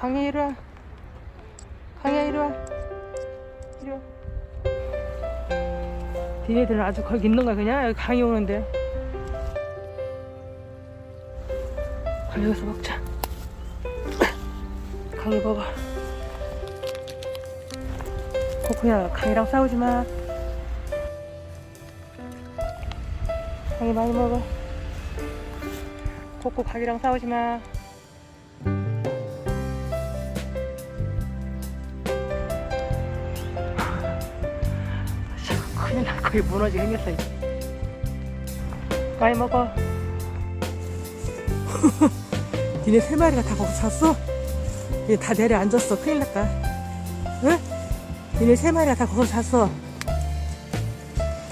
강희 이리 와. 강희야 이리 와. 이리 와. 니네들은 아주 거기 있는 거야 그냥 여기 강이 오는데. 그래 여기서 먹자. 강희 먹어. 코코야 강희랑 싸우지 마. 강희 많이 먹어. 코코 강희랑 싸우지 마. 나 거의 무너지게 생겼어. 많이 먹어 니네 세 마리가 다 거기서 잤어? 얘 다 내려앉았어 큰일 났다 응? 니네 세 마리가 다 거기서 잤어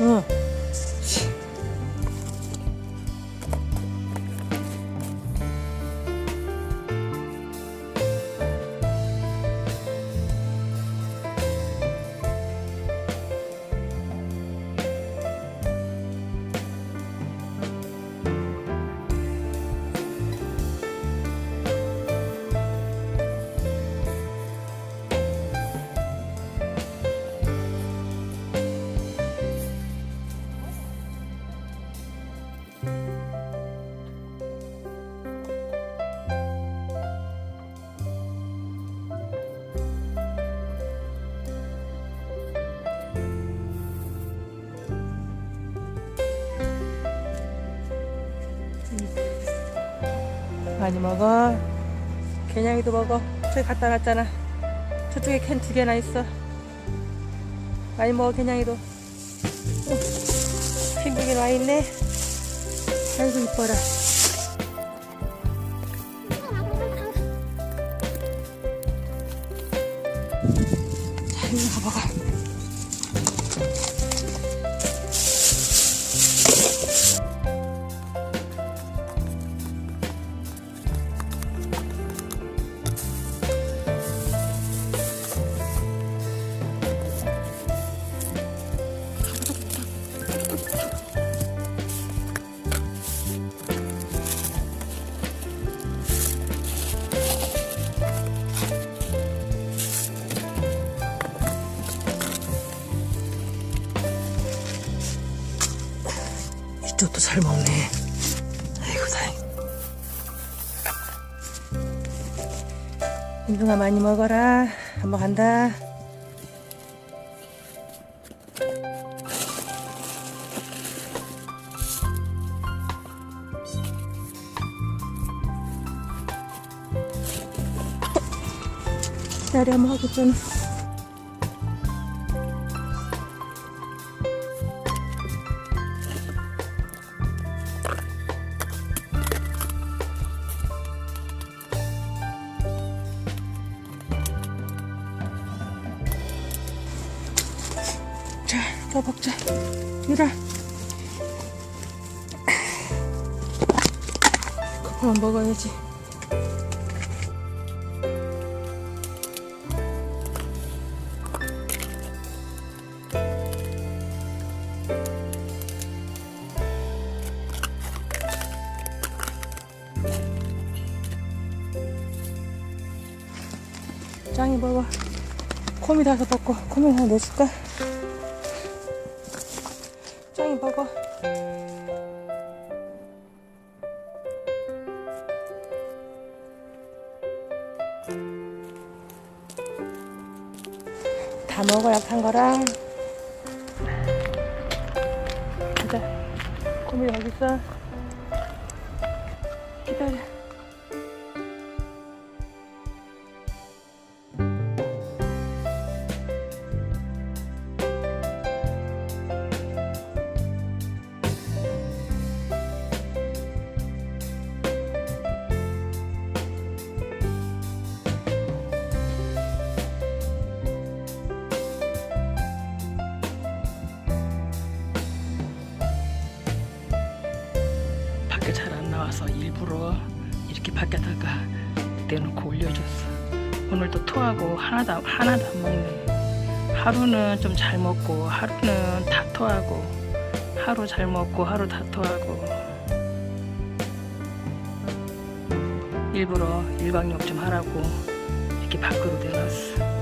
응 많이 먹어. 개냥이도 먹어. 저기 갖다 놨잖아. 저쪽에 캔 두 개나 있어. 많이 먹어, 개냥이도. 어, 핑크긴 와 있네. 아이고, 이뻐라. 자, 이거 먹어. 이쪽도 잘 먹네. 아이고, 다행. 인중아 많이 먹어라. 한번 간다. 기다려 한번 하겠잖아. 더 먹자. 유라. 그만 먹어야지. 짱이 먹어. 콤이 다서 먹고 콤이 하나 내줄까? 짱이 먹어. 다 먹어 약한 거랑. 가자. 콤이 여기 있어. 기다려. 이렇게 밖에다가 내놓고 올려줬어. 오늘도 토하고 하나도 안- 하나도 안 먹네. 하루는 좀 잘 먹고 하루는 다 토하고 하루 잘 먹고 하루 다 토하고 일부러 일광욕 좀 하라고 이렇게 밖으로 내놨어.